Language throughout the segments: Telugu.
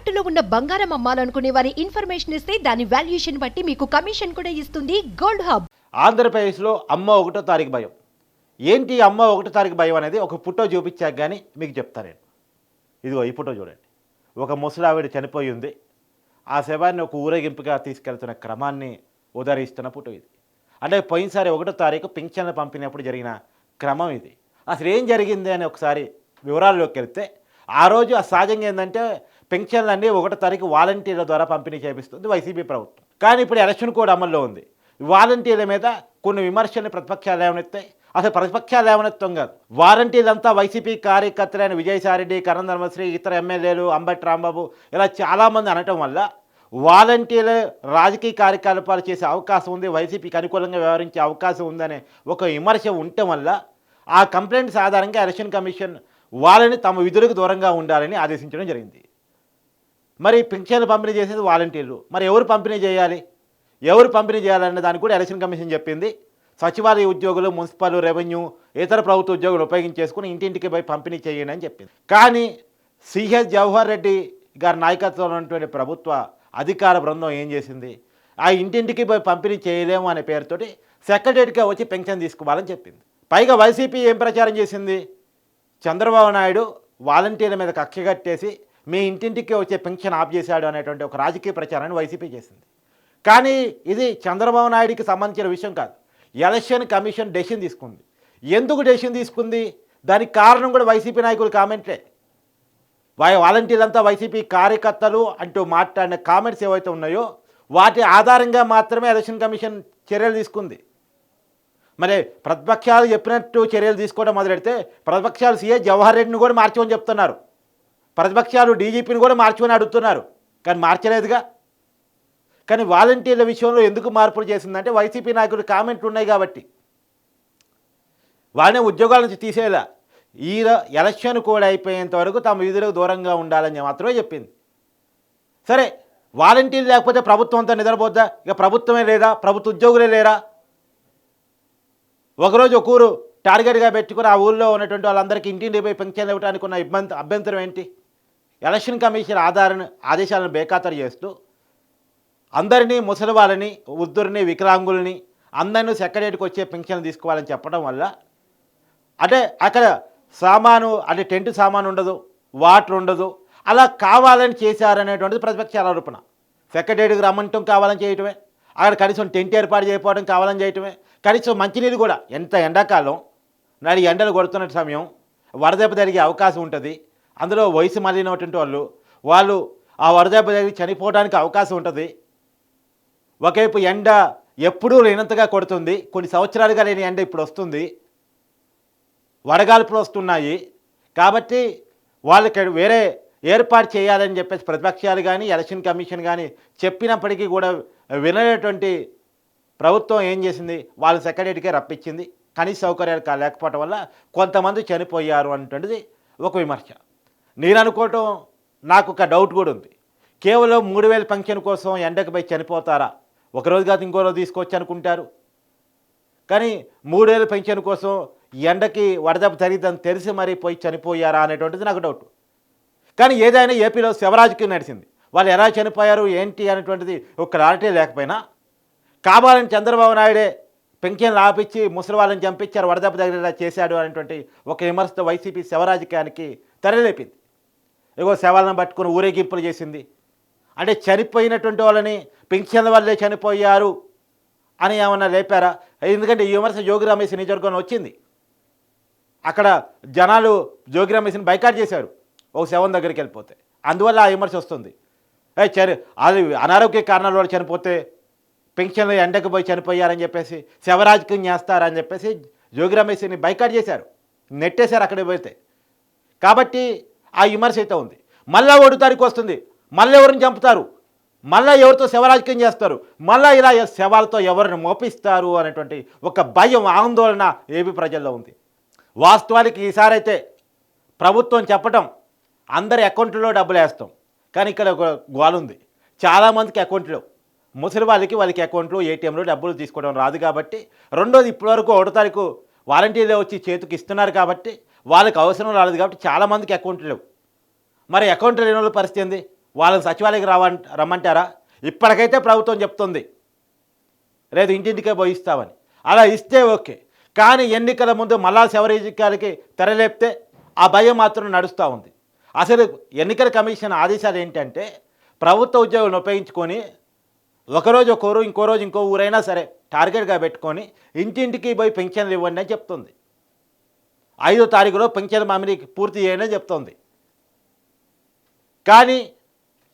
తాకట్టులో ఉన్న బంగారం అమ్మాలనుకునే వారి ఇన్ఫర్మేషన్ ఇస్తే దాని వాల్యుయేషన్ బట్టి మీకు కమిషన్ కూడా ఇస్తుంది గోల్డ్ హబ్. ఆంధ్రప్రదేశ్లో అమ్మ ఒకటో తారీఖు భయం. ఏంటి అమ్మ ఒకటో తారీఖు భయం అనేది? ఒక ఫోటో చూపించాక కానీ మీకు చెప్తా నేను. ఇదిగో ఈ ఫోటో చూడండి. ఒక ముసలావిడ చనిపోయి ఉంది ఆ శవాన్ని ఒక ఊరేగింపుగా తీసుకెళ్తున్న క్రమాన్ని ఉదరిస్తున్న ఫోటో ఇది. అంటే పోయినసారి ఒకటో తారీఖు పింఛన్లు పంపినప్పుడు జరిగిన క్రమం ఇది. అసలు ఏం జరిగింది అని ఒకసారి వివరాల్లోకి వెళ్తే ఆ రోజు ఆ సహజంగా ఏంటంటే పెన్షన్లన్నీ ఒకటో తారీఖు వాలంటీర్ల ద్వారా పంపిణీ చేపిస్తుంది వైసీపీ ప్రభుత్వం. కానీ ఇప్పుడు ఎలక్షన్ కోడ్ అమల్లో ఉంది. వాలంటీర్ల మీద కొన్ని విమర్శలు ప్రతిపక్షాలు ఏమనెత్తాయి? అసలు ప్రతిపక్షాలు ఏమనెత్తం కాదు. వాలంటీర్లంతా వైసీపీ కార్యకర్తలైన విజయసాయిరెడ్డి కరణ్ ధర్మశ్రీ ఇతర ఎమ్మెల్యేలు అంబటి రాంబాబు ఇలా చాలామంది అనటం వల్ల వాలంటీర్లు రాజకీయ కార్యకలాపాలు చేసే అవకాశం ఉంది వైసీపీకి అనుకూలంగా వ్యవహరించే అవకాశం ఉందనే ఒక విమర్శ ఉండటం వల్ల ఆ కంప్లైంట్స్ ఆధారంగా ఎలక్షన్ కమిషన్ వాళ్ళని తమ విధులకు దూరంగా ఉండాలని ఆదేశించడం జరిగింది. మరి పింఛన్లు పంపిణీ చేసేది వాలంటీర్లు. మరి ఎవరు పంపిణీ చేయాలి? ఎవరు పంపిణీ చేయాలన్న దానికి కూడా ఎలక్షన్ కమిషన్ చెప్పింది. సచివాలయ ఉద్యోగులు మున్సిపల్ రెవెన్యూ ఇతర ప్రభుత్వ ఉద్యోగులు ఉపయోగించేసుకుని ఇంటింటికి పోయి పంపిణీ చేయండి అని చెప్పింది. కానీ సిహెచ్ జవహర్ రెడ్డి గారి నాయకత్వంలో ఉన్నటువంటి ప్రభుత్వ అధికార బృందం ఏం చేసింది? ఆ ఇంటింటికి పోయి పంపిణీ చేయలేము అనే పేరుతోటి సెక్రటరీగా వచ్చి పెన్షన్ తీసుకోవాలని చెప్పింది. పైగా వైసీపీ ఏం ప్రచారం చేసింది? చంద్రబాబు నాయుడు వాలంటీర్ల మీద కక్ష కట్టేసి మీ ఇంటింటికి వచ్చే పెన్షన్ ఆఫ్ చేశాడు అనేటువంటి ఒక రాజకీయ ప్రచారాన్ని వైసీపీ చేసింది. కానీ ఇది చంద్రబాబు నాయుడికి సంబంధించిన విషయం కాదు. ఎలక్షన్ కమిషన్ డెసిషన్ తీసుకుంది. ఎందుకు డెసిషన్ తీసుకుంది? దానికి కారణం కూడా వైసీపీ నాయకులు కామెంట్లే. వా వాలంటీర్లంతా వైసీపీ కార్యకర్తలు అంటూ మాట్లాడిన కామెంట్స్ ఏవైతే ఉన్నాయో వాటి ఆధారంగా మాత్రమే ఎలక్షన్ కమిషన్ చర్యలు తీసుకుంది. మరి ప్రతిపక్షాలు చెప్పినట్టు చర్యలు తీసుకోవడం మొదలెడితే ప్రతిపక్షాలు సీఏ జవహర్ రెడ్డిని కూడా మార్చమని చెప్తున్నారు. ప్రతిపక్షాలు డీజీపీని కూడా మార్చుకొని అడుగుతున్నారు. కానీ మార్చలేదుగా. కానీ వాలంటీర్ల విషయంలో ఎందుకు మార్పులు చేసిందంటే వైసీపీ నాయకులు కామెంట్లు ఉన్నాయి కాబట్టి. వాళ్ళనే ఉద్యోగాల నుంచి తీసేలా. ఈ ఎలక్షన్ కూడా అయిపోయేంత వరకు తమ విధులకు దూరంగా ఉండాలని మాత్రమే చెప్పింది. సరే వాలంటీర్ లేకపోతే ప్రభుత్వం అంతా నిద్రపోద్దా? ఇక ప్రభుత్వమే లేదా? ప్రభుత్వ ఉద్యోగులే లేరా? ఒకరోజు ఒక ఊరు టార్గెట్గా పెట్టుకుని ఆ ఊళ్ళో ఉన్నటువంటి వాళ్ళందరికీ ఇంటింటి పోయి పెన్షన్లు ఇవ్వడానికి ఉన్న ఇబ్బంది అభ్యంతరం ఏంటి? ఎలక్షన్ కమిషన్ ఆధారణ ఆదేశాలను బేఖాతరు చేస్తూ అందరినీ ముసలి వాళ్ళని వృద్ధుల్ని వికలాంగుల్ని అందరినీ సెక్రటరీకి వచ్చే పెన్షన్లు తీసుకోవాలని చెప్పడం వల్ల అంటే అక్కడ సామాను అంటే టెంట్ సామాను ఉండదు వాటర్ ఉండదు అలా కావాలని చేశారనేటువంటిది ప్రతిపక్షాల ఆరోపణ. సెక్రటరీకి రమ్మంటం కావాలని చేయటమే అక్కడ కనీసం టెంట్ ఏర్పాటు చేయకపోవడం కావాలని చేయటమే కనీసం మంచినీళ్ళు కూడా ఎంత ఎండాకాలం నాడు ఎండలు కొడుతున్న సమయం వరదెబ్బ జరిగే అవకాశం ఉంటుంది. అందులో వయసు మళ్ళినటువంటి వాళ్ళు వాళ్ళు ఆ వరదెబ్బ తగిలి చనిపోవడానికి అవకాశం ఉంటుంది. ఒకవైపు ఎండ ఎప్పుడూ లేనంతగా కొడుతుంది. కొన్ని సంవత్సరాలుగా లేని ఎండ ఇప్పుడు వస్తుంది. వడగాల్పులు వస్తున్నాయి. కాబట్టి వాళ్ళకి వేరే ఏర్పాటు చేయాలని చెప్పేసి ప్రతిపక్షాలు కానీ ఎలక్షన్ కమిషన్ కానీ చెప్పినప్పటికీ కూడా వినలేటువంటి ప్రభుత్వం ఏం చేసింది? వాళ్ళ సెక్రటరీకే రప్పించింది. కనీస సౌకర్యాలు కా- లేకపోవటం వల్ల కొంతమంది చనిపోయారు అనేటువంటిది ఒక విమర్శ. నేను అనుకోవటం నాకు ఒక డౌట్ కూడా ఉంది. కేవలం మూడు వేల ఫంక్షన్ కోసం ఎండకు పోయి చనిపోతారా? ఒక రోజు కాదు ఇంకో రోజు తీసుకొచ్చి అనుకుంటారు. కానీ మూడేళ్ళ పెన్షన్ కోసం ఎండకి వడదెబ్బ జరిగిందని తెలిసి మరీ పోయి చనిపోయారా అనేటువంటిది నాకు డౌట్ కానీ ఏదైనా ఏపీలో శివరాజుకి నడిచింది. వాళ్ళు ఎలా చనిపోయారు ఏంటి అనేటువంటిది ఒక క్లారిటీ లేకపోయినా కావాలని చంద్రబాబు నాయుడే పెన్షన్లు ఆపించి ముసలి వాళ్ళని చంపించారు వడదెబ్బ తగిలేలా చేశాడు అనేటువంటి ఒక విమర్శతో వైసీపీ శివరాజకీయానికి తెరలేపింది ఇగో శవాలను పట్టుకుని ఊరేగింపులు చేసింది. అంటే చనిపోయినటువంటి వాళ్ళని పెన్షన్ల వల్లే చనిపోయారు అని ఏమన్నా లేపారా? ఎందుకంటే ఈ విమర్శ జోగి రమేష్ నియోజకవర్గంలో వచ్చింది. అక్కడ జనాలు జోగి రమేష్ని బైకాట్ చేశారు ఒక శవం దగ్గరికి వెళ్ళిపోతే. అందువల్ల ఆ విమర్శ వస్తుంది. ఏ చని అది అనారోగ్య కారణాల వల్ల చనిపోతే పెన్షన్లు ఎండకు పోయి చనిపోయారని చెప్పేసి శవరాజకీయం చేస్తారని చెప్పేసి జోగి రమేష్ని బైకాట్ చేశారు. నెట్టేశారు అక్కడికి పోతే. కాబట్టి ఆ విమర్శ అయితే ఉంది. మళ్ళా ఓటు తారీఖు వస్తుంది. మళ్ళీ ఎవరిని చంపుతారు? మళ్ళీ ఎవరితో శవరాజకీయం చేస్తారు? మళ్ళీ ఇలా శవాలతో ఎవరిని మోపిస్తారు అనేటువంటి ఒక భయం ఆందోళన ఏపీ ప్రజల్లో ఉంది. వాస్తవానికి ఈసారి అయితే ప్రభుత్వం చెప్పటం అందరి అకౌంట్లో డబ్బులు వేస్తాం. కానీ ఇక్కడ ఒక గోలుంది చాలామందికి అకౌంట్లో ముసలి వాళ్ళకి వాళ్ళకి అకౌంట్లో ఏటీఎంలో డబ్బులు తీసుకోవడం రాదు కాబట్టి రెండోది ఇప్పటివరకు ఒకటో తారీఖు వాలంటీర్లు వచ్చి చేతికి ఇస్తున్నారు కాబట్టి వాళ్ళకి అవసరం రాలేదు కాబట్టి చాలామందికి అకౌంట్లు లేవు. మరి అకౌంట్ లేని వాళ్ళ పరిస్థితి ఏంది? వాళ్ళని సచివాలయకి రావ రమ్మంటారా? ఇప్పటికైతే ప్రభుత్వం చెప్తుంది. లేదు ఇంటింటికే పోయి ఇస్తామని అలా ఇస్తే ఓకే. కానీ ఎన్నికల ముందు మళ్ళా శవరీజికాలకి తెరలేపితే ఆ భయం మాత్రం నడుస్తూ ఉంది. అసలు ఎన్నికల కమిషన్ ఆదేశాలు ఏంటంటే ప్రభుత్వ ఉద్యోగులను ఉపయోగించుకొని ఒకరోజు ఒక ఊరు ఇంకో రోజు ఇంకో ఊరైనా సరే టార్గెట్గా పెట్టుకొని ఇంటింటికి పోయి పెన్షన్లు ఇవ్వండి అని చెప్తుంది. ఐదో తారీఖులో పెంచర్ మామిడి పూర్తి చేయండి చెప్తోంది. కానీ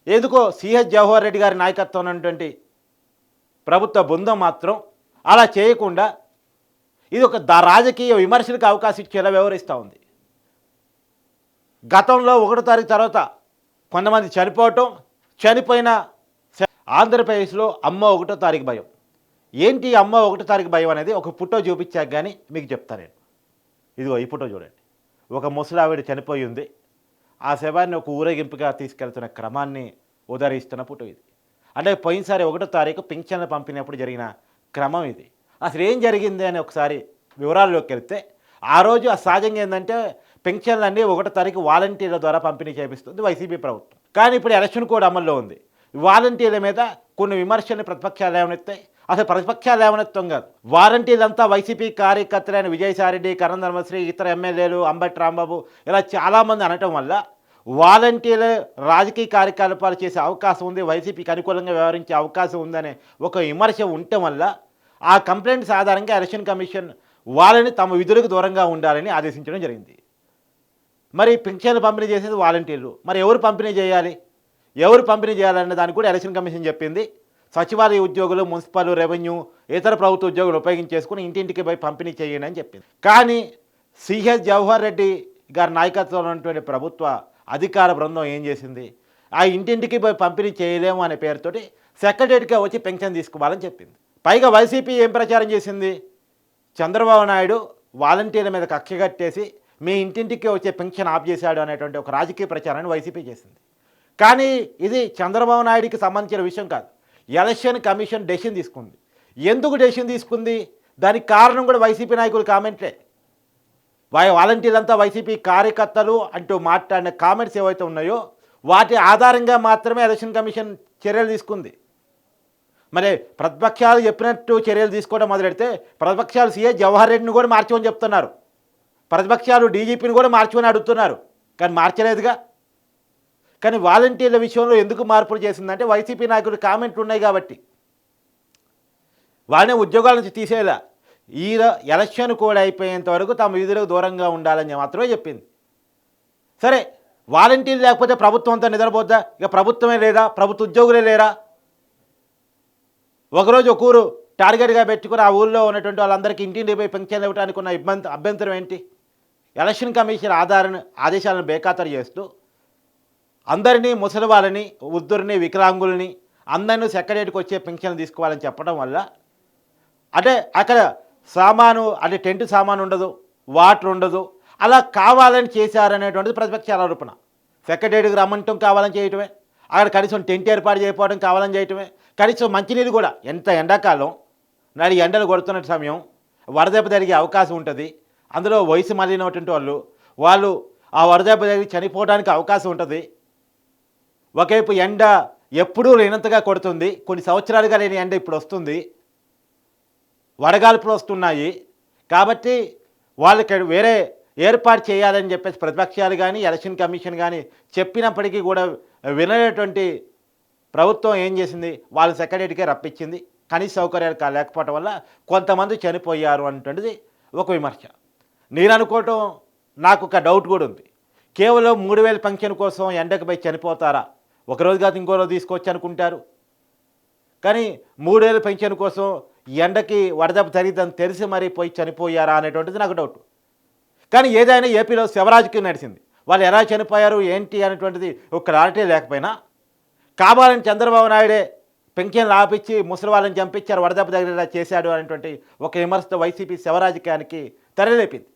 ఎందుకో సిహెచ్ జవహర్ రెడ్డి గారి నాయకత్వం ఉన్నటువంటి ప్రభుత్వ బృందం మాత్రం అలా చేయకుండా ఇది ఒక ద రాజకీయ విమర్శలకు అవకాశం ఇచ్చేలా వ్యవహరిస్తూ ఉంది. గతంలో ఒకటో తారీఖు తర్వాత కొంతమంది చనిపోవటం చనిపోయిన ఆంధ్రప్రదేశ్లో అమ్మ ఒకటో తారీఖు భయం. ఏంటి అమ్మ ఒకటో తారీఖు భయం అనేది ఒక పుట్టో చూపించాక కానీ మీకు చెప్తాను నేను. ఇదిగో ఈ ఫోటో చూడండి. ఒక ముసలావిడ చనిపోయి ఉంది ఆ శవాన్ని ఒక ఊరేగింపుగా తీసుకెళ్తున్న క్రమాన్ని ఉదరిస్తున్న ఫోటో ఇది. అంటే పోయినసారి ఒకటో తారీఖు పింఛన్లు పంపినప్పుడు జరిగిన క్రమం ఇది. అసలు ఏం జరిగింది అని ఒకసారి వివరాల్లోకి వెళ్తే ఆ రోజు ఆ సహజంగా ఏంటంటే పెన్షన్లన్నీ ఒకటో తారీఖు వాలంటీర్ల ద్వారా పంపిణీ చేపిస్తుంది వైసీపీ ప్రభుత్వం. కానీ ఇప్పుడు ఎలక్షన్ కోడ్ అమల్లో ఉంది. వాలంటీర్ల మీద కొన్ని విమర్శలు ప్రతిపక్షాలు ఏమైనా అసలు ప్రతిపక్షాలు లేవనెత్తం కాదు వాలంటీర్లంతా వైసీపీ కార్యకర్తలైన విజయసాయిరెడ్డి కరణ్ ధర్మశ్రీ ఇతర ఎమ్మెల్యేలు అంబటి రాంబాబు ఇలా చాలామంది అనటం వల్ల వాలంటీర్లు రాజకీయ కార్యకలాపాలు చేసే అవకాశం ఉంది వైసీపీకి అనుకూలంగా వ్యవహరించే అవకాశం ఉందనే ఒక విమర్శ ఉండటం వల్ల ఆ కంప్లైంట్స్ ఆధారంగా ఎలక్షన్ కమిషన్ వాళ్ళని తమ విధులకు దూరంగా ఉండాలని ఆదేశించడం జరిగింది. మరి పింఛన్లు పంపిణీ చేసేది వాలంటీర్లు. మరి ఎవరు పంపిణీ చేయాలి? ఎవరు పంపిణీ చేయాలన్న దాన్ని కూడా ఎలక్షన్ కమిషన్ చెప్పింది. సచివాలయ ఉద్యోగులు మున్సిపల్ రెవెన్యూ ఇతర ప్రభుత్వ ఉద్యోగులు ఉపయోగించేసుకుని ఇంటింటికి పోయి పంపిణీ చేయండి అని చెప్పింది. కానీ సిహెచ్ జవహర్ రెడ్డి గారి నాయకత్వంలో ఉన్నటువంటి ప్రభుత్వ అధికార బృందం ఏం చేసింది? ఆ ఇంటింటికి పోయి పంపిణీ చేయలేము అనే పేరుతోటి సెక్రటరీగా వచ్చి పెన్షన్ తీసుకోవాలని చెప్పింది. పైగా వైసీపీ ఏం ప్రచారం చేసింది? చంద్రబాబు నాయుడు వాలంటీర్ల మీద కక్ష కట్టేసి మీ ఇంటింటికి వచ్చే పెన్షన్ ఆఫ్ చేశాడు అనేటువంటి ఒక రాజకీయ ప్రచారాన్ని వైసీపీ చేసింది. కానీ ఇది చంద్రబాబు నాయుడికి సంబంధించిన విషయం కాదు. ఎలక్షన్ కమిషన్ డెసిషన్ తీసుకుంది. ఎందుకు డెసిషన్ తీసుకుంది? దానికి కారణం కూడా వైసీపీ నాయకులు కామెంట్లే. వా- వాలంటీర్లంతా వైసీపీ కార్యకర్తలు అంటూ మాట్లాడిన కామెంట్స్ ఏవైతే ఉన్నాయో వాటి ఆధారంగా మాత్రమే ఎలక్షన్ కమిషన్ చర్యలు తీసుకుంది. మరి ప్రతిపక్షాలు చెప్పినట్టు చర్యలు తీసుకోవడం మొదలెడితే ప్రతిపక్షాలు సీఏ జవహర్ రెడ్డిని కూడా మార్చమని చెప్తున్నారు. ప్రతిపక్షాలు డీజీపీని కూడా మార్చమని అడుగుతున్నారు. కానీ మార్చలేదుగా. కానీ వాలంటీర్ల విషయంలో ఎందుకు మార్పులు చేసిందంటే వైసీపీ నాయకుడు కామెంట్లు ఉన్నాయి కాబట్టి. వాళ్ళనే ఉద్యోగాల నుంచి తీసేలా. ఈ ఎలక్షన్ కూడా అయిపోయేంత వరకు తమ విధులకు దూరంగా ఉండాలని మాత్రమే చెప్పింది. సరే వాలంటీర్ లేకపోతే ప్రభుత్వం అంతా నిద్రపోద్దా? ఇక ప్రభుత్వమే లేదా? ప్రభుత్వ ఉద్యోగులే లేరా? ఒకరోజు ఒక ఊరు టార్గెట్గా పెట్టుకుని ఆ ఊళ్ళో ఉన్నటువంటి వాళ్ళందరికీ ఇంటింటి పోయి పెన్షన్లు ఇవ్వడానికి ఉన్న ఇబ్బంది అభ్యంతరం ఏంటి? ఎలక్షన్ కమిషన్ ఆధార ఆదేశాలను బేఖాతరు చేస్తూ అందరినీ ముసలి వాళ్ళని వృద్ధుల్ని వికలాంగుల్ని అందరినీ సెక్రటరీకి వచ్చే పెన్షన్లు తీసుకోవాలని చెప్పడం వల్ల అంటే అక్కడ సామాను అంటే టెంట్ సామాను ఉండదు వాటర్ ఉండదు అలా కావాలని చేశారనేటువంటిది ప్రతిపక్షాల ఆరోపణ. సెక్రటరీకి రమ్మంటం కావాలని చేయటమే అక్కడ కనీసం టెంట్ ఏర్పాటు చేయకపోవడం కావాలని చేయటమే కనీసం మంచినీళ్ళు కూడా ఎంత ఎండాకాలం నాడు ఎండలు కొడుతున్న సమయం వరదెబ్బ జరిగే అవకాశం ఉంటుంది. అందులో వయసు మళ్ళినటువంటి వాళ్ళు వాళ్ళు ఆ వరదెబ్బ జరిగి చనిపోవడానికి అవకాశం ఉంటుంది. ఒకవైపు ఎండ ఎప్పుడూ లేనంతగా కొడుతుంది. కొన్ని సంవత్సరాలుగా లేని ఎండ ఇప్పుడు వస్తుంది. వడగాల్పులు వస్తున్నాయి. కాబట్టి వాళ్ళకి వేరే ఏర్పాటు చేయాలని చెప్పేసి ప్రతిపక్షాలు కానీ ఎలక్షన్ కమిషన్ కానీ చెప్పినప్పటికీ కూడా వినలేటువంటి ప్రభుత్వం ఏం చేసింది? వాళ్ళ సెక్రటరీకే రప్పించింది. కనీస సౌకర్యాలు కా- లేకపోవటం వల్ల కొంతమంది చనిపోయారు అనేటువంటిది ఒక విమర్శ. నేను అనుకోవటం నాకు ఒక డౌట్ కూడా ఉంది. కేవలం మూడు వేల ఫంక్షన్ కోసం ఎండకు పోయి చనిపోతారా? ఒక రోజు కాదు ఇంకో రోజు తీసుకొచ్చి అనుకుంటారు. కానీ మూడేళ్ళ పెన్షన్ కోసం ఎండకి వడదెబ్బ తగిలిందని తెలిసి మరీ పోయి చనిపోయారా అనేటువంటిది నాకు డౌట్ కానీ ఏదైనా ఏపీలో శివరాజుకి నడిచింది. వాళ్ళు ఎలా చనిపోయారు ఏంటి అనేటువంటిది ఒక క్లారిటీ లేకపోయినా కావాలని చంద్రబాబు నాయుడే పెన్షన్లు ఆపించి ముసలి వాళ్ళని చంపించారు వడదెబ్బ తగిలేలా చేశాడు అనేటువంటి ఒక విమర్శతో వైసీపీ శివరాజకీయానికి తెరలేపింది.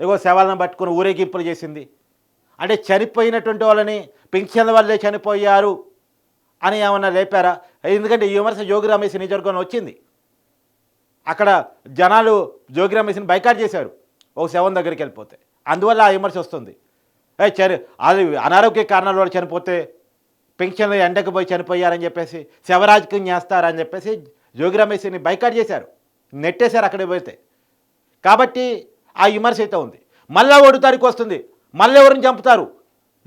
ఇగో శవాలను పట్టుకుని ఊరేగింపులు చేసింది. అంటే చనిపోయినటువంటి వాళ్ళని పెన్షన్ల వల్లే చనిపోయారు అని ఏమన్నా లేపారా? ఎందుకంటే ఈ విమర్శ జోగి రమేష్ నిజవర్గంలో వచ్చింది. అక్కడ జనాలు జోగి రమేష్ని బైకాట్ చేశారు. ఒక శవం దగ్గరికి వెళ్ళిపోతే. అందువల్ల ఆ విమర్శ వస్తుంది. ఏ చని అది అనారోగ్య కారణాల వల్ల చనిపోతే పెన్షన్లు ఎండకు పోయి చనిపోయారని చెప్పేసి శవరాజకీయం చేస్తారని చెప్పేసి జోగి రమేష్ని బైకాట్ చేశారు. నెట్టేశారు అక్కడికి పోతే. కాబట్టి ఆ విమర్శ అయితే ఉంది. మళ్ళా ఓటు తారీఖు వస్తుంది. మళ్ళీ ఎవరిని చంపుతారు?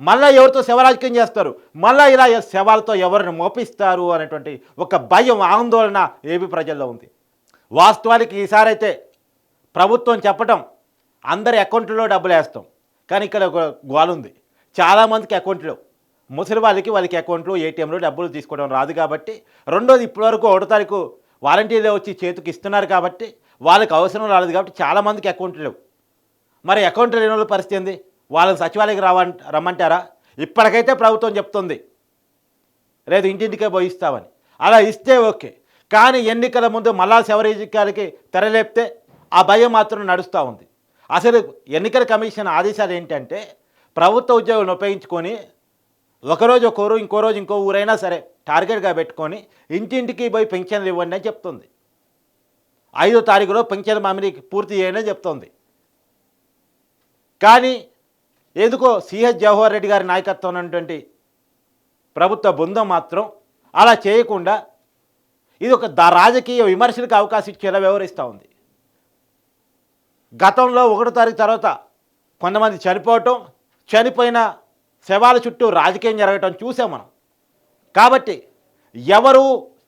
మళ్ళీ ఎవరితో శవరాజకీయం చేస్తారు? మళ్ళీ ఇలా శవాలతో ఎవరిని మోపిస్తారు అనేటువంటి ఒక భయం ఆందోళన ఏపీ ప్రజల్లో ఉంది. వాస్తవానికి ఈసారి అయితే ప్రభుత్వం చెప్పటం అందరి అకౌంట్లో డబ్బులు వేస్తాం. కానీ ఇక్కడ ఒక గోలుంది చాలామందికి అకౌంట్లు ముసలి వాళ్ళకి వాళ్ళకి అకౌంట్లు ఏటీఎంలో డబ్బులు తీసుకోవడం రాదు కాబట్టి రెండోది ఇప్పటివరకు ఒకటో తారీఖు వాలంటీర్లు వచ్చి చేతికి ఇస్తున్నారు కాబట్టి వాళ్ళకి అవసరం రాలేదు కాబట్టి చాలామందికి అకౌంట్లు లేవు. మరి అకౌంట్ లేని వాళ్ళ పరిస్థితి ఏంది? వాళ్ళని సచివాలయకి రావ రమ్మంటారా? ఇప్పటికైతే ప్రభుత్వం చెప్తుంది. లేదు ఇంటింటికే పోయి ఇస్తామని. అలా ఇస్తే ఓకే. కానీ ఎన్నికల ముందు మళ్ళా శవరీజికాలకి తెరలేపితే ఆ భయం మాత్రం నడుస్తూ ఉంది. అసలు ఎన్నికల కమిషన్ ఆదేశాలు ఏంటంటే ప్రభుత్వ ఉద్యోగులను ఉపయోగించుకొని ఒకరోజు ఒక ఊరు ఇంకో రోజు ఇంకో ఊరైనా సరే టార్గెట్గా పెట్టుకొని ఇంటింటికి పోయి పెన్షన్లు ఇవ్వండి అని చెప్తుంది. ఐదో తారీఖులో పెన్షన్ మామిడి పూర్తి చేయని చెప్తుంది. కానీ ఎందుకో సిహెచ్ జవహర్ రెడ్డి గారి నాయకత్వం ఉన్నటువంటి ప్రభుత్వ బృందం మాత్రం అలా చేయకుండా ఇది ఒక ద రాజకీయ విమర్శలకు అవకాశం ఇచ్చేలా వ్యవహరిస్తూ ఉంది. గతంలో ఒకటో తారీఖు తర్వాత కొంతమంది చనిపోవటం చనిపోయిన శవాల చుట్టూ రాజకీయం జరగటం చూసాం మనం. కాబట్టి ఎవరు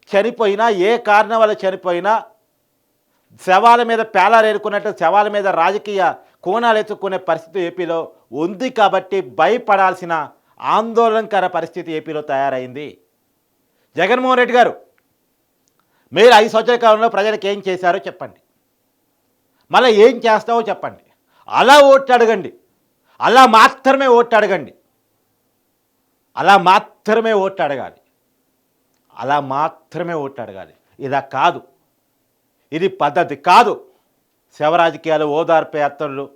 చనిపోయినా ఏ కారణం వల్ల చనిపోయినా శవాల మీద పేలారేరుకున్నట్టు శవాల మీద రాజకీయ కోణాలు ఎత్తుక్కునే పరిస్థితి ఏపీలో ఉంది కాబట్టి భయపడాల్సిన ఆందోళనకర పరిస్థితి ఏపీలో తయారైంది. జగన్మోహన్ రెడ్డి గారు మీరు ఐదు సంవత్సరాల కాలంలో ప్రజలకు ఏం చేశారో చెప్పండి. మళ్ళీ ఏం చేస్తావో చెప్పండి. అలా ఓట్లు అడగండి. అలా మాత్రమే ఓట్లు అడగండి. అలా మాత్రమే ఓట్లు అడగాలి. అలా మాత్రమే ఓట్లు అడగాలి. ఇలా కాదు. ఇది పద్ధతి కాదు. శవ రాజకీయాలు ఓదార్పు యాత్రలు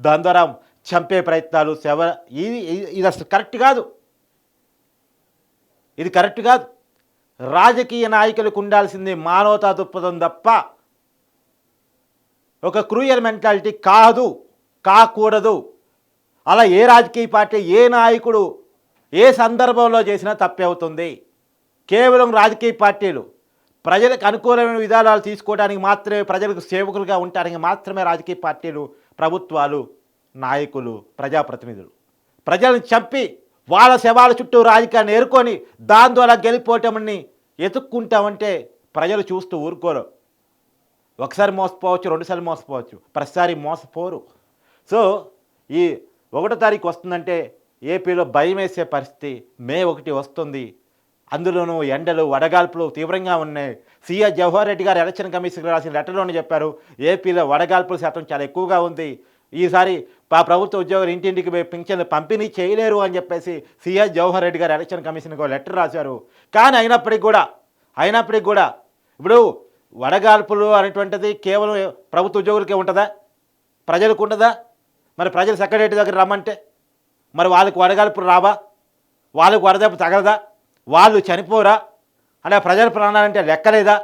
దాని ద్వారా చంపే ప్రయత్నాలు శవ ఇది ఇది- ఇది అసలు కరెక్ట్ కాదు. ఇది కరెక్ట్ కాదు. రాజకీయ నాయకులకు ఉండాల్సింది మానవతా దృక్పథం తప్ప ఒక క్రూయల్ మెంటాలిటీ కాదు కాకూడదు. అలా ఏ రాజకీయ పార్టీ ఏ నాయకుడు ఏ సందర్భంలో చేసినా తప్పే అవుతుంది. కేవలం రాజకీయ పార్టీలు. ప్రజలకు అనుకూలమైన విధానాలు తీసుకోవడానికి మాత్రమే ప్రజలకు సేవకులుగా ఉండటానికి మాత్రమే రాజకీయ పార్టీలు ప్రభుత్వాలు నాయకులు ప్రజాప్రతినిధులు. ప్రజలను చంపి వాళ్ళ శవాల చుట్టూ రాజకీయాన్ని ఏరుకొని దాని ద్వారా గెలిపోవటమని ఎతుక్కుంటామంటే ప్రజలు చూస్తూ ఊరుకోరు. ఒకసారి మోసపోవచ్చు రెండుసార్లు మోసపోవచ్చు. ప్రతిసారి మోసపోరు. సో ఈ ఒకటో తారీఖు వస్తుందంటే ఏపీలో భయం వేసే పరిస్థితి మే ఒకటి వస్తుంది. అందులోనూ ఎండలు వడగాల్పులు తీవ్రంగా ఉన్నాయి. సీఎస్ జవహర్ రెడ్డి గారు ఎలక్షన్ కమిషన్కి రాసిన లెటర్లోనే చెప్పారు ఏపీలో వడగాల్పుల శాతం చాలా ఎక్కువగా ఉంది. ఈసారి పా ప్రభుత్వ ఉద్యోగులు ఇంటింటికి పోయి పింఛన్లు పంపిణీ చేయలేరు అని చెప్పేసి సీఎస్ జవహర్ రెడ్డి గారు ఎలక్షన్ కమిషన్కి లెటర్ రాశారు. కానీ అయినప్పటికీ కూడా అయినప్పటికీ కూడా ఇప్పుడు వడగాల్పులు అనేటువంటిది కేవలం ప్రభుత్వ ఉద్యోగులకే ఉంటుందా? ప్రజలకు ఉండదా మరి ప్రజలు సెక్రటరీ దగ్గర రమ్మంటే మరి వాళ్ళకి వడగాల్పులు రావా? వాళ్ళకు వడదెబ్బ తగలదా? వాళ్ళు చనిపోరా? అంటే ప్రజల ప్రాణాలంటే లెక్కలేదా?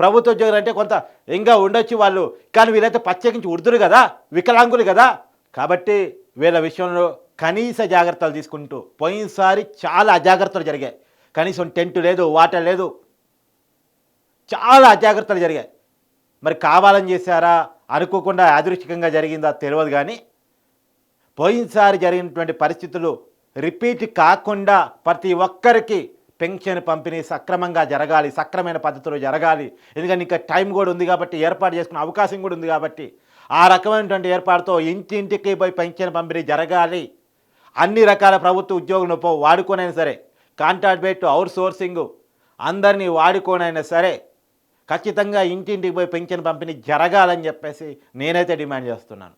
ప్రభుత్వ ఉద్యోగులు అంటే కొంత ఇంకా ఉండొచ్చు వాళ్ళు. కానీ వీళ్ళైతే ప్రత్యేకించి ఉర్దురు కదా వికలాంగులు కదా. కాబట్టి వీళ్ళ విషయంలో కనీస జాగ్రత్తలు తీసుకుంటూ పోయినసారి చాలా అజాగ్రత్తలు జరిగాయి. కనీసం టెంట్ లేదు వాటర్ లేదు. చాలా అజాగ్రత్తలు జరిగాయి. మరి కావాలని చేశారా? అనుకోకుండా యాదృచ్ఛికంగా జరిగిందా? తెలియదు కానీ పోయినసారి జరిగినటువంటి పరిస్థితులు రిపీట్ కాకుండా ప్రతి ఒక్కరికి పెన్షన్ పంపిణీ సక్రమంగా జరగాలి సక్రమైన పద్ధతిలో జరగాలి. ఎందుకంటే ఇంకా టైం కూడా ఉంది కాబట్టి ఏర్పాటు చేసుకునే అవకాశం కూడా ఉంది కాబట్టి ఆ రకమైనటువంటి ఏర్పాటుతో ఇంటింటికి పోయి పెన్షన్ పంపిణీ జరగాలి. అన్ని రకాల ప్రభుత్వ ఉద్యోగులను పో వాడుకోనైనా సరే కాంట్రాక్ట్ బేట్ అవుట్ సోర్సింగ్ అందరినీ వాడుకోనైనా సరే ఖచ్చితంగా ఇంటింటికి పోయి పెన్షన్ పంపిణీ జరగాలని చెప్పేసి నేనైతే డిమాండ్ చేస్తున్నాను.